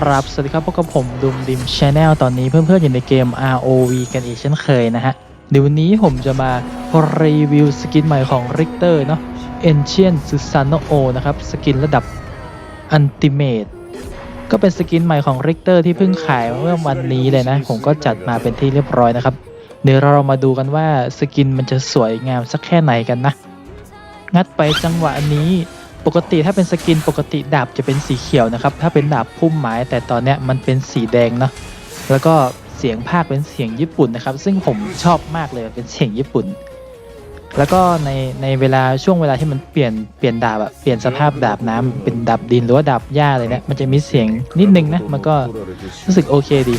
ครับ สวัสดีครับพบกับผมดุมดิมชาแนลตอนนี้เพื่อนๆอยู่ในเกม ROV กันอีกเช่นเคยนะฮะ เดี๋ยววันนี้ผมจะมารีวิวสกินใหม่ของ Richter เนาะ Ancient Susano O นะครับ สกินระดับ Ultimate ก็เป็นสกินใหม่ของ Richter ที่เพิ่งขายเมื่อวันนี้เลยนะ ผมก็จัดมาเป็นที่เรียบร้อยนะครับ เดี๋ยวเรามาดูกันว่าสกินมันจะสวยงามสักแค่ไหนกันนะ งัดไปจังหวะนี้ ปกติถ้าเป็นสกินปกติดาบจะเป็นสีเขียวนะครับ ถ้าเป็นดาบพุ่มไม้แต่ตอนเนี้ยมันเป็นสีแดงเนาะแล้วก็เสียงภาคเป็นเสียงญี่ปุ่นนะครับ ซึ่งผมชอบมากเลยเป็นเสียงญี่ปุ่น แล้วก็ในในเวลาช่วงเวลาที่มันเปลี่ยนเปลี่ยนดาบอะเปลี่ยนสภาพดาบน้ำเป็นดาบดินหรือว่าดาบหญ้าอะไรเนี่ยมันจะมีเสียงนิดนึงนะมันก็รู้สึกโอเคดี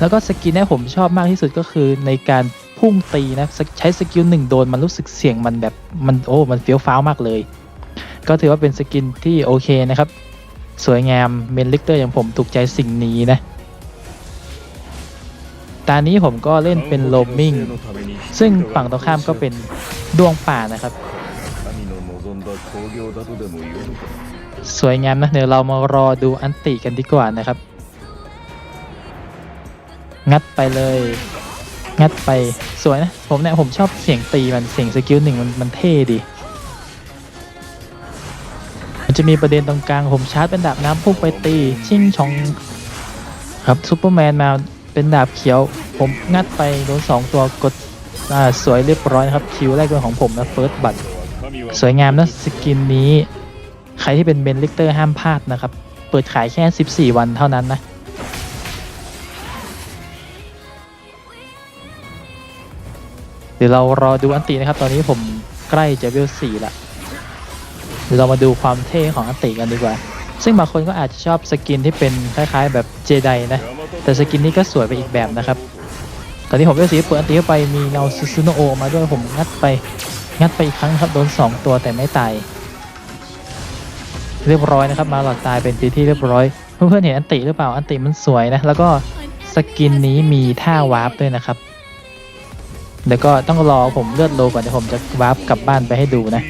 แล้วก็สกินเนี่ผมชอบมากที่สุดก็คือในการพุ่งตีนะใช้สกิลหนึ่งโดนมันรู้สึกเสียงมันแบบมันโอ้มันเฟี้ยวฟ้าวมากเลย ก็ถือว่าเป็นสกินที่โอเคนะครับ สวยงามเมนลิกเตอร์อย่างผมถูกใจสิ่งนี้นะตอนนี้ผมก็เล่นเป็นโลมมิงซึ่งฝั่งตรงข้ามก็เป็นดวงป่านะครับ สวยงามนะเดี๋ยวเรามารอดูอันติกันดีกว่านะครับ งัดไปเลย งัดไปสวยนะ ผมเนี่ยผมชอบเสียงตีมันเสียงสกิลหนึ่งมันมันเท่ดีมัน จะมีประเด็นตรงกลางผมชาร์จเป็นดาบน้ำพุ่งไปตีชิงชองครับซูเปอร์แมนมาเป็นดาบเขียว ผมงัดไปโดนสองตัวกดสวยเรียบร้อยนะครับคิวแรกเป็นของผมนะเฟิร์สบัตสวยงามนะสกินนี้ ใครที่เป็นเบนลิกเตอร์ห้ามพลาดนะครับ เปิดขายแค่ 14 วันเท่านั้นนะเดี๋ยวเรารอดูอันตินะครับ ตอนนี้ผมใกล้จะเวลสี่ละ เดี๋ยวเรามาดูความเท่ของอันติกันดีกว่า ซึ่งบางคนก็อาจจะชอบสกินที่เป็นคล้ายๆ แบบเจไดนะ แต่สกินนี้ก็สวยไปอีกแบบนะครับ ตอนนี้ผมเวลสีเปิดอันติเข้าไปมีเงาซูซูโนโอมาด้วยผมงัดไปงัดไปอีกครั้งครับโดน 2 ตัวแต่ไม่ตาย เรียบร้อยนะครับมาหลอดตายเป็นทีที่เรียบร้อย เพื่อนๆเห็นอันติหรือเปล่าอันติมันสวยนะ แล้วก็สกินนี้มีท่าวาร์ปด้วยนะครับเดี๋ยวก็ต้องรอผมเลือดโลก่อนเดี๋ยวผมจะวาร์ปกลับบ้านไปให้ดูนะ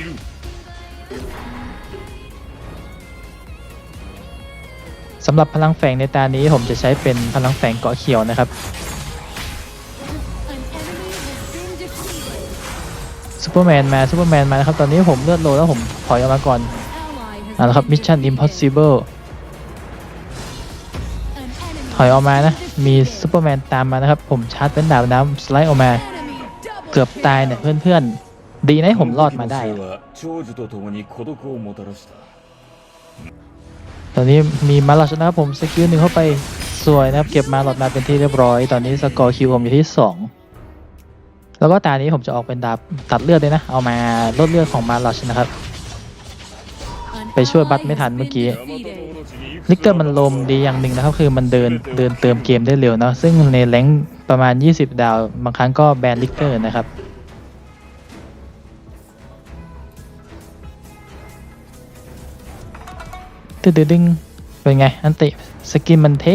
สำหรับพลังแฝงในตานี้ผมจะใช้เป็นพลังแฝงเกาะเขียวนะครับซูเปอร์แมนมาซูเปอร์แมนมานะครับ ตอนนี้ผมเลือดโลแล้วผมถอยออกมาก่อนเอาละครับมิชชั่นอิมพอสซิเบิลถอยออกมานะ มีซูเปอร์แมนตามมานะครับ ผมชาร์จเป็นดาบน้ำสไลด์ออกมา เกือบตายเนี่ยเพื่อนๆ ดีนะผมรอดมาได้ ตอนนี้มีมาลอชนะครับผมสกิลหนึ่งเข้าไปสวยนะครับ เก็บมาหลอดมาเป็นที่เรียบร้อย ตอนนี้สกอร์คิวผมอยู่ที่ 2 แล้วก็ตานี้ผมจะออกเป็นดาบตัดเลือดเลยนะ เอามาลดเลือดของมาลอชนะครับ ไปช่วยบัตไม่ทันเมื่อกี้ลิกเตอร์มันลมดีอย่างหนึ่งนะครับ คือมันเดินเดินเติมเกมได้เร็วเนาะซึ่งในแรงประมาณ 20 ดาว บางครั้งก็แบนลิกเตอร์นะครับ ตึ๊ดๆดึงเป็นไง อันติสกินมันเท่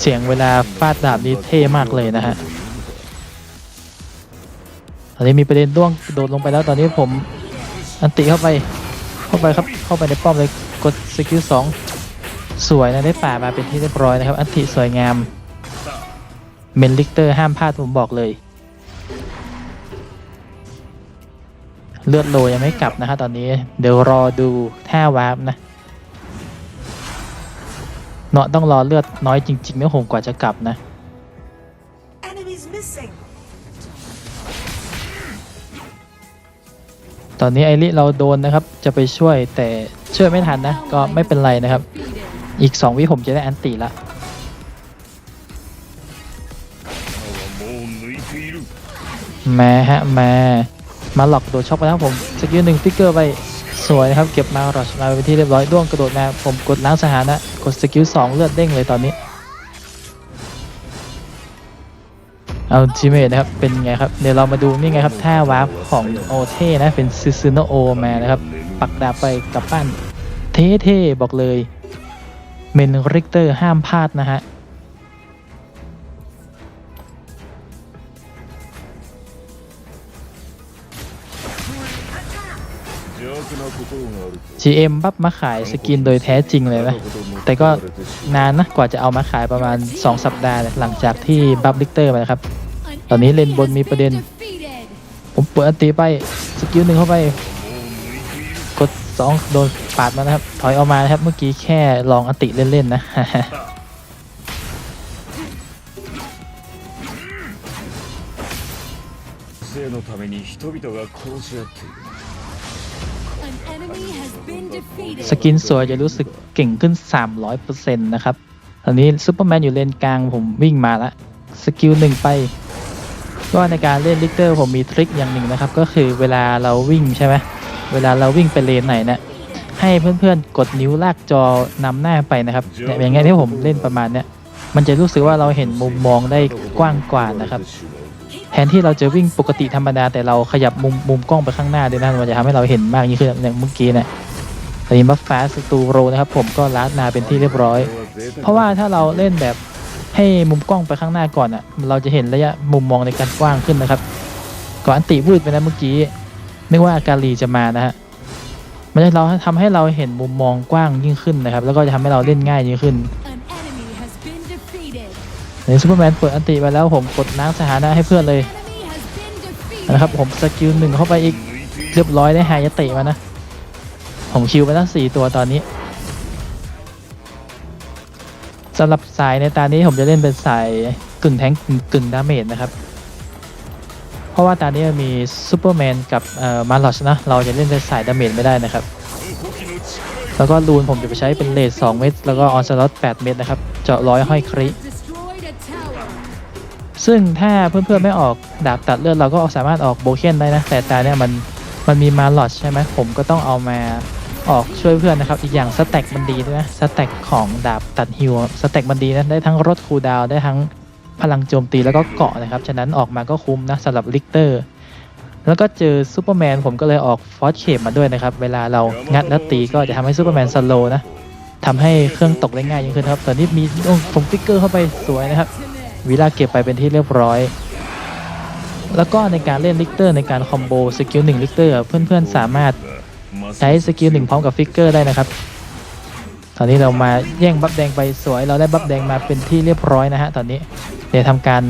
เสียงเวลาฟาดดาบนี่เท่มากเลยนะฮะตอนนี้มีประเด็นด้วงโดดลงไปแล้วตอนนี้ผมอันติเข้าไปเข้าไปครับเข้าไปในป้อมเลยกดสกิลสองสวยนะได้ป่ามาเป็นที่เรียบร้อยนะครับ อันติสวยงาม เมนลิกเตอร์ห้ามพลาดผมบอกเลย เลือดโลยังไม่กลับนะฮะตอนนี้ เดี๋ยวรอดูท่าวาร์ปนะเนาะต้องรอเลือดน้อยจริงๆนะผมกว่าจะกลับนะ Enemies missing. ตอนนี้ไอริเราโดนนะครับ จะไปช่วยแต่ช่วยไม่ทันนะ ก็ไม่เป็นไรนะครับ อีก 2 วิผมจะได้อันติละมาฮะมา มาหลอกโดดช็อกไปนะครับผมสกิลหนึ่งฟิกเกอร์ไปสวยนะครับเก็บมาหลอดมาไปนที่เรียบร้อยด้วงกระโดดมาผมกดล้างสถานะกดสกิลสองเลือดเด้งเลยตอนนี้เอาจิเมตนะครับเป็นไงครับเดี๋ยวเรามาดูนี่ไงครับท่าวาร์ปของโอเท่นะเป็นซิซึโนโอมานะครับปักดาบไปกับบ้านเท่ๆบอกเลยเมนริกเตอร์ห้ามพลาดนะฮะ GM ปั๊บมาขายสกินโดยแท้จริงเลยนะ แต่ก็นานนะกว่าจะเอามาขายประมาณ 2 สัปดาห์เลยหลังจากที่บัฟลิกเตอร์มานะครับ ตอนนี้เลนบนมีประเด็น ผมเปิดอันตีไปสกิลหนึ่งเข้าไป กด 2 โดนปาดมานะครับ ถอยออกมานะครับ เมื่อกี้แค่ลองอันติเล่น ๆ นะ 生のために人々が殺し合っている สกินสวยจะรู้สึกเก่งขึ้น 300%นะครับ ตอนนี้ซูเปอร์แมนอยู่เลนกลางผมวิ่งมาละสกิลหนึ่งไป ก็ในการเล่นลิกเตอร์ผมมีทริคอย่างหนึ่งนะครับ ก็คือเวลาเราวิ่งใช่ไหมเวลาเราวิ่งไปเลนไหนเนี่ยให้เพื่อนๆ กดนิ้วลากจอนำหน้าไปนะครับเนี่ยอย่างไงที่ผมเล่นประมาณเนี้ยมันจะรู้สึกว่าเราเห็นมุมมองได้กว้างกว่านะครับ นที่เราจะวิ่งปกติธรรมดาแต่เราขยับมุมมุมกล้องไปข้างหน้าด้วยนะมันจะทำให้เราเห็นมากยิ่งขึ้นอย่างเมื่อกี้เนี่ยตอนนี้บัฟฟ้าสตูโรนะครับผมก็ลาดนาเป็นที่เรียบร้อย เพราะว่าถ้าเราเล่นแบบให้มุมกล้องไปข้างหน้าก่อนอะ เราจะเห็นระยะมุมมองในการกว้างขึ้นนะครับ ก่อนอันติวืดไปนะเมื่อกี้นึกว่าอาการีจะมานะฮะมันจะเราทำให้เราเห็นมุมมองกว้างยิ่งขึ้นนะครับ แล้วก็จะทำให้เราเล่นง่ายยิ่งขึ้น นซูเปอร์แมนเปิดอันติไปแล้วผมกดน้ำสถานะให้เพื่อนเลยนะครับผมสกิลหนึ่งเข้าไปอีกเรียบร้อยได้ไฮายาติมานะ ผมคิวไปตั้งสี่ตัวตอนนี้สำหรับสายในตานี้ผมจะเล่นเป็นสายกึ่งแทงกึ่งดาเมจนะครับ เพราะว่าตานี้มีซูเปอร์แมนกับมาร์ลอชนะ เราจะเล่นเป็นสายดาเมจไม่ได้นะครับ แล้วก็รูนผมจะไปใช้เป็นเลท2เม็ดแล้วก็ออนสล็อต8เม็ดนะครับ เจาะร้อยห้อยคริ ซึ่งถ้าเพื่อนๆไม่ออกดาบตัดเลือดเราก็สามารถออกโบเคนได้นะ แต่ตาเนี่ยมันมันมีมาลอชใช่ไหมผมก็ต้องเอามาออกช่วยเพื่อนนะครับ อีกอย่างสแต็กมันดีด้วยนะสแต็กของดาบตัดฮิวสแต็กมันดีนะได้ทั้งลดคูดาวได้ทั้งพลังโจมตีแล้วก็เกาะนะครับ ฉะนั้นออกมาก็คุ้มนะสำหรับลิกเตอร์ แล้วก็เจอซูเปอร์แมนผมก็เลยออกฟอสเคปมาด้วยนะครับ เวลาเรางัดแล้วตีก็จะทำให้ซูเปอร์แมนสโลนะทำให้เครื่องตกได้ง่ายยิ่งขึ้นครับตอนนี้มีอ้ผมฟิกเกอร์เข้าไปสวยนะครับ วิลาเก็บไปเป็นที่เรียบร้อย แล้วก็ในการเล่นลิกเตอร์ในการคอมโบสกิลหนึ่งลิกเตอร์เพื่อนๆสามารถใช้สกิลหนึ่งพร้อมกับฟิกเกอร์ได้นะครับ ตอนนี้เรามาแย่งบัฟแดงไปสวย เราได้บัฟแดงมาเป็นที่เรียบร้อยนะฮะตอนนี้เดี๋ยวทำการ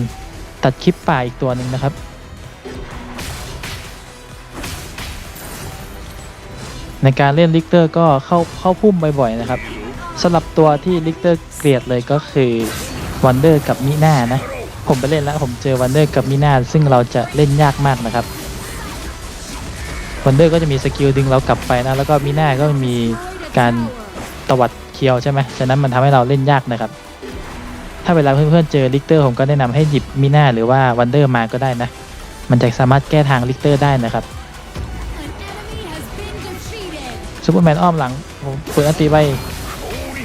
ตัดคลิปป่าอีกตัวหนึ่งนะครับในการเล่นลิกเตอร์ก็เข้าเข้าพุ่มบ่อยๆนะครับสำหรับตัวที่ลิกเตอร์เกลียดเลยก็คือ วันเดอร์กับมิน่านะ ผมไปเล่นแล้วผมเจอวันเดอร์กับมิน่าซึ่งเราจะเล่นยากมากนะครับวันเดอร์ก็จะมีสกิลดึงเรากลับไปนะ แล้วก็มิน่าก็มีการตวัดเคียวใช่ไหมฉะนั้นมันทำให้เราเล่นยากนะครับ ถ้าเวลาเพื่อนๆเจอลิกเตอร์ผมก็แนะนำให้หยิบมิน่าหรือว่าวันเดอร์มาก็ได้นะ มันจะสามารถแก้ทางลิกเตอร์ได้นะครับซูเปอร์แมนอ้อมหลังผมเปิดอันตีไป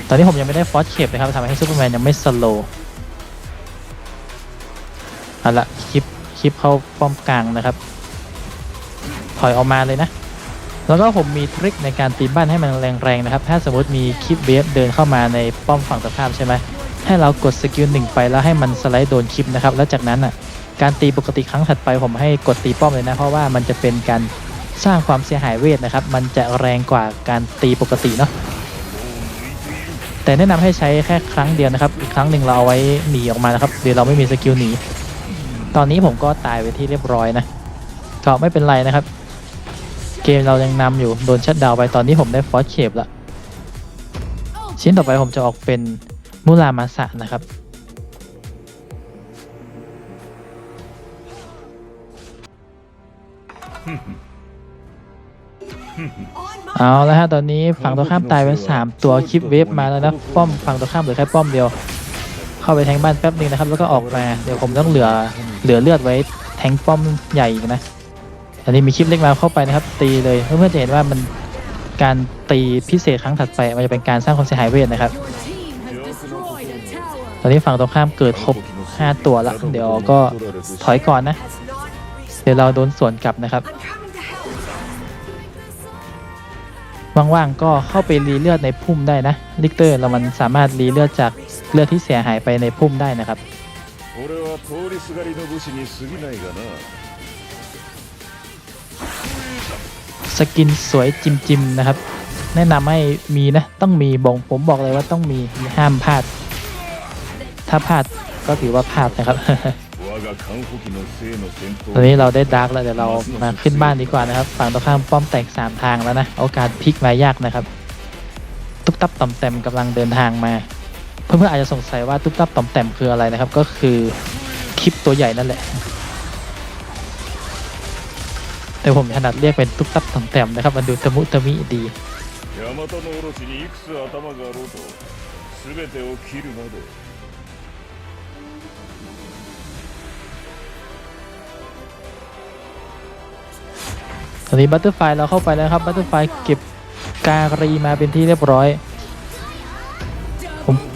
ตอนนี้ผมยังไม่ได้ฟอสเคปนะครับทำให้ซูเปอร์แมนยังไม่สโลว์ เอาละคลิปคลิปเข้าป้อมกลางนะครับ ถอยออกมาเลยนะ แล้วก็ผมมีทริคในการตีบ้านให้มันแรงๆนะครับ ถ้าสมมติมีคลิปเวฟเดินเข้ามาในป้อมฝั่งตรงข้ามใช่ไหมให้เรากดสกิลหนึ่งไปแล้วให้มันสไลด์โดนคลิปนะครับ แล้วจากนั้นอะการตีปกติครั้งถัดไปผมให้กดตีป้อมเลยนะ เพราะว่ามันจะเป็นการสร้างความเสียหายเวทนะครับ มันจะแรงกว่าการตีปกติเนาะแต่แนะนำให้ใช้แค่ครั้งเดียวนะครับ อีกครั้งหนึ่งเราเอาไว้หนีออกมานะครับเดี๋ยวเราไม่มีสกิลหนี ตอนนี้ผมก็ตายไปที่เรียบร้อยนะก็ไม่เป็นไรนะครับ เกมเรายังนำอยู่โดนชัดดาวน์ไปตอนนี้ผมได้ฟอสเคปละชิ้นต่อไปผมจะออกเป็นมูรามาสะนะครับ On เอา my แล้วฮะตอนนี้ฝั่งตรงข้ามตายไปสามตัวคลิปเวฟมาแล้วนะป้อมฝั่งตรงข้ามเหลือแค่ป้อมเดียว เข้าไปแทงบ้านแป๊บนึงนะครับ แล้วก็ออกมาเดี๋ยวผมต้องเหลือ เหลือเลือดไว้แทงป้อมใหญ่อีกนะอันนี้มีคลิปเล็กมาเข้าไปนะครับ ตีเลยเพื่อนๆจะเห็นว่ามันการตีพิเศษครั้งถัดไปมันจะเป็นการสร้างความเสียหายเวทนะครับ ตอนนี้ฝั่งตรงข้ามเกิดครบ 5 ตัวและเดี๋ยวก็ถอยก่อนนะ เดี๋ยวเราโดนสวนกลับนะครับว่างๆก็เข้าไปรีเลือดในพุ่มได้นะลิกเตอร์เรามันสามารถรีเลือดจากเลือดที่เสียหายไปในพุ่มได้นะครับ 俺は通りすがりの武士に過ぎないがな สกินสวยจิมจิมๆนะครับ แนะนำให้มีนะ ต้องมีบอกผมบอกเลยว่าต้องมีห้ามพลาด ถ้าพลาดก็ถือว่าพลาดนะครับ 我がカンホキの生の戦 ตอน 闘 นี้เราได้ดาร์กแล้วเดี๋ยวเรามาขึ้นบ้านดีกว่านะครับ ฝั่งตรงข้ามป้อมแตกสามทางแล้วนะ โอกาสพลิกมายากนะครับ ตุ๊บตับต่อมแต้มกำลังเดินทางมา เพื่อนๆอาจจะสงสัยว่าตุ๊บตับต่อมแต้มคืออะไรนะครับ ก็คือคลิปตัวใหญ่นั่นแหละ แต่ผมถนัดเรียกเป็นตุ๊บตับต่อมแต้มนะครับ มันดูตะมุตะมิดีตอนนี้บัตเตอร์ไฟเราเข้าไปแล้วครับบัตเตอร์ไฟเก็บการีมาเป็นที่เรียบร้อย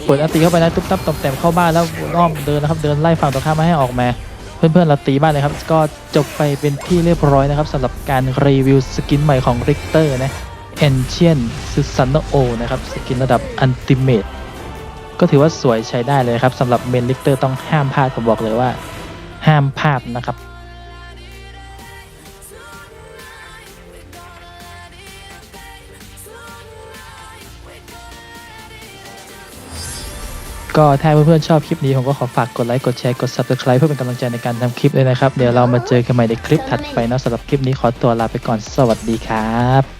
เปิดอัตีเข้าไปนะตุ๊บตับต่อมแต้มเข้าบ้านแล้วอ้อมเดินนะครับเดินไล่ฝั่งตรงข้ามมาให้ออกมา เพื่อนๆเราตีบ้านเลยครับ ก็จบไปเป็นที่เรียบร้อยนะครับสำหรับการรีวิวสกินใหม่ของริกเตอร์นะ Ancient s u s a n o นะครับสกินระดับ Ultimate ก็ถือว่าสวยใช้ได้เลยครับสำหรับเมนริกเตอร์ต้องห้ามพลาดผมบอกเลยว่า ห้ามพลาดนะครับ ก็ถ้าเพื่อนๆชอบคลิปนี้ผมก็ขอฝากกดไลค์กดแชร์กด Subscribe เพื่อเป็นกำลังใจในการทำคลิปเลยนะครับ เดี๋ยวเรามาเจอกันใหม่ในคลิปถัดไปนะสำหรับคลิปนี้ขอตัวลาไปก่อนสวัสดีครับ